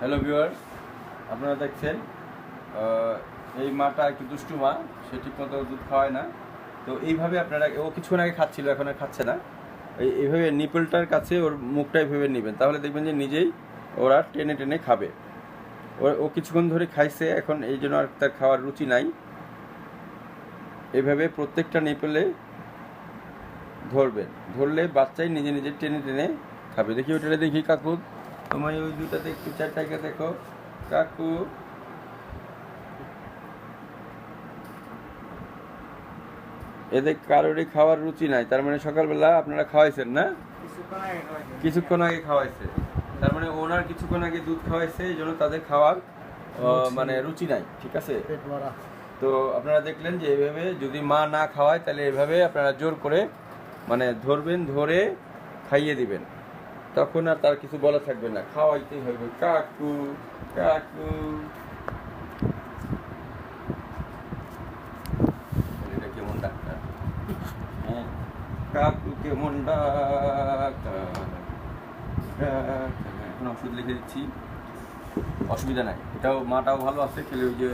Hello viewers আপনারা দেখছেন এই মাটা একটু দুষ্টু মা, সে ঠিক মতো দুধ খাওয়ায় না। তো এইভাবে আপনারা, ও কিছুক্ষণ আগে খাচ্ছিল, এখন আর খাচ্ছে না। এই, এইভাবে নিপলটার কাছে ওর মুখটা এইভাবে নেবেন। তাহলে দেখবেন যে নিজেই ওরা টেনে টেনে খাবে। ও কিছুক্ষণ ধরে খাইছে, এখন এই জন্য আর তার খাওয়ার রুচি নাই। এভাবে প্রত্যেকটা নিপলে ধরবেন ধরলে বাচ্চাই নিজে নিজে টেনে টেনে খাবে। দেখি ওটা দেখি কাকু তোমার ওই দুটাতে একটু চারটাকে দেখো। কাকু। এদের কারোরই খাওয়ার রুচি নাই। তার মানে সকালবেলা আপনারা খাওয়াইছেন না? কিছুক্ষণ আগে খাওয়াইছে। তার মানে ওনার কিছুক্ষণ আগে দুধ খাওয়াইছে এই জন্য তাদের খাওয়ার মানে রুচি নাই ঠিক আছে? তো আপনারা দেখলেন যে এভাবে যদি মা না খাওয়ায় তাহলে এভাবে আপনারা জোর করে মানে ধরবেন ধরে খাইয়ে দিবেন। তখন আর তার কিছু বলা থাকবে না। খাওয়াইতেই হবে। কাকু কাকু। কেমন ডাক্তার? হ্যাঁ কাকু কেমন ডাক্তার। এখন ওষুধ লিখে দিচ্ছি। অসুবিধা নাই। এটাও মাটাও ভালো আছে, খেলে ওই যে